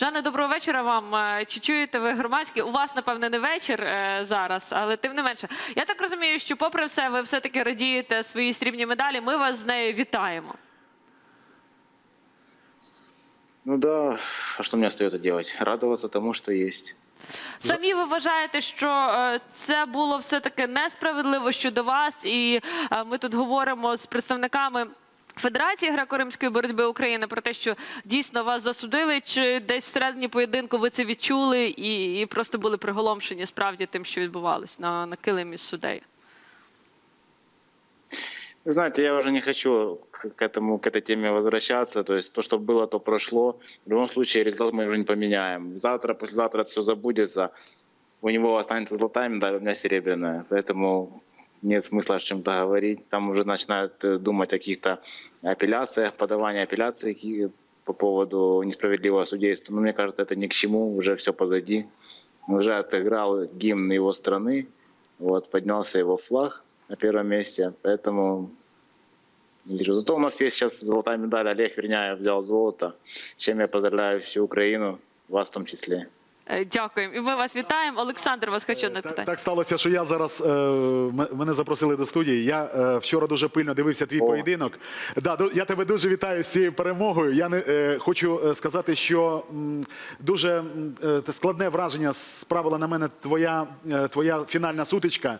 Жанне, доброго вечора вам. Е, Чи чуєте ви громадське? У вас, напевне, не вечір е, зараз, але тим не менше. Я так розумію, що, попри все, ви все-таки радієте своїй срібній медалі. Ми вас з нею вітаємо. Ну да, а что мне остается делать? Радоваться тому, что есть. Самі ви вважаєте, що е, це було все-таки несправедливо щодо вас, і ми тут говоримо з представниками. Федерації греко-римської боротьби України про те, що дійсно вас засудили, чи десь всередині поєдинку ви це відчули і, і просто були приголомшені справді тим, що відбувалось на, на килимі з суддею? Вы знаете, я уже не хочу к к этому, к этой теме возвращаться. То есть то, что было, то прошло. В любом случае, результат мы уже не поменяем. Завтра, послезавтра все забудется. У него останется золотая медаль, у меня серебряная. Поэтому нет смысла о чем-то говорить. Там уже начинают э, думать о каких-то апелляциях, подавании апелляций по поводу несправедливого судейства. Но мне кажется, это ни к чему, уже все позади. Уже отыграл гимн его страны, вот, поднялся его флаг на первом месте, поэтому вижу. Зато у нас есть сейчас золотая медаль, Олег Верняев взял золото, чем я поздравляю всю Украину, вас в том числе. Е, Дякуємо. І ми вас вітаємо. Олександр, вас хочу одне питання. так сталося, що я зараз е, мене запросили до студії. Я е, вчора дуже пильно дивився твій О. поєдинок. Да, я тебе дуже вітаю з цією перемогою. Я не е, хочу е, сказати, що м, дуже е, складне враження справила на мене твоя, е, твоя фінальна сутичка.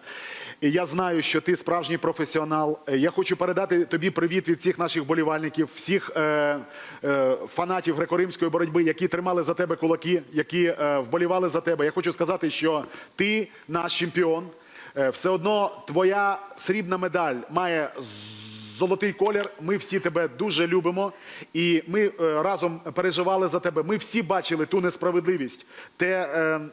І я знаю, що ти справжній професіонал. Е, Я хочу передати тобі привіт від всіх наших болівальників, всіх е, е, фанатів греко-римської боротьби, які тримали за тебе кулаки, які е, вболівали за тебе. Я хочу сказати, що ти наш чемпіон. Е, Все одно твоя срібна медаль має золотий колір. Ми всі тебе дуже любимо, і ми е, разом переживали за тебе. Ми всі бачили ту несправедливість. Те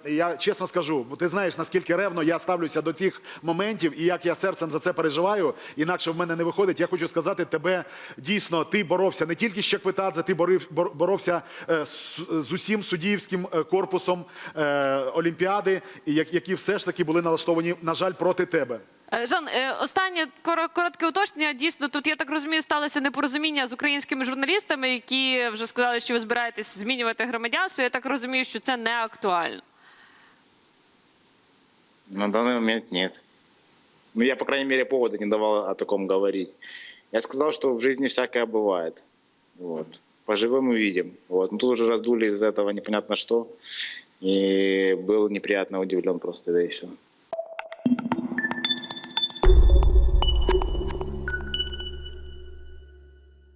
е, я чесно скажу, бо ти знаєш наскільки ревно я ставлюся до цих моментів, і як я серцем за це переживаю. Інакше в мене не виходить. Я хочу сказати, тебе дійсно ти боровся не тільки з Чеквитадзе, ти борив, боровся е, з, з усім суддівським е, корпусом е, Олімпіади, які все ж таки були налаштовані, на жаль, проти тебе. Е, Жан, е, останнє коро- коротке уточнення. Дійсно, тут я так розумію, сталося непорозуміння з українськими журналістами, які вже сказали, що ви збираєтесь змінювати громадянство. Я так розумію, що це не актуально. На данный момент нет. Ну, я, по крайней мере, повода не давал о таком говорить. Я сказал, что в жизни всякое бывает. Вот. Поживем увидим. Вот. Ну, тут уже раздули из этого непонятно что. И был неприятно удивлен просто, да и все.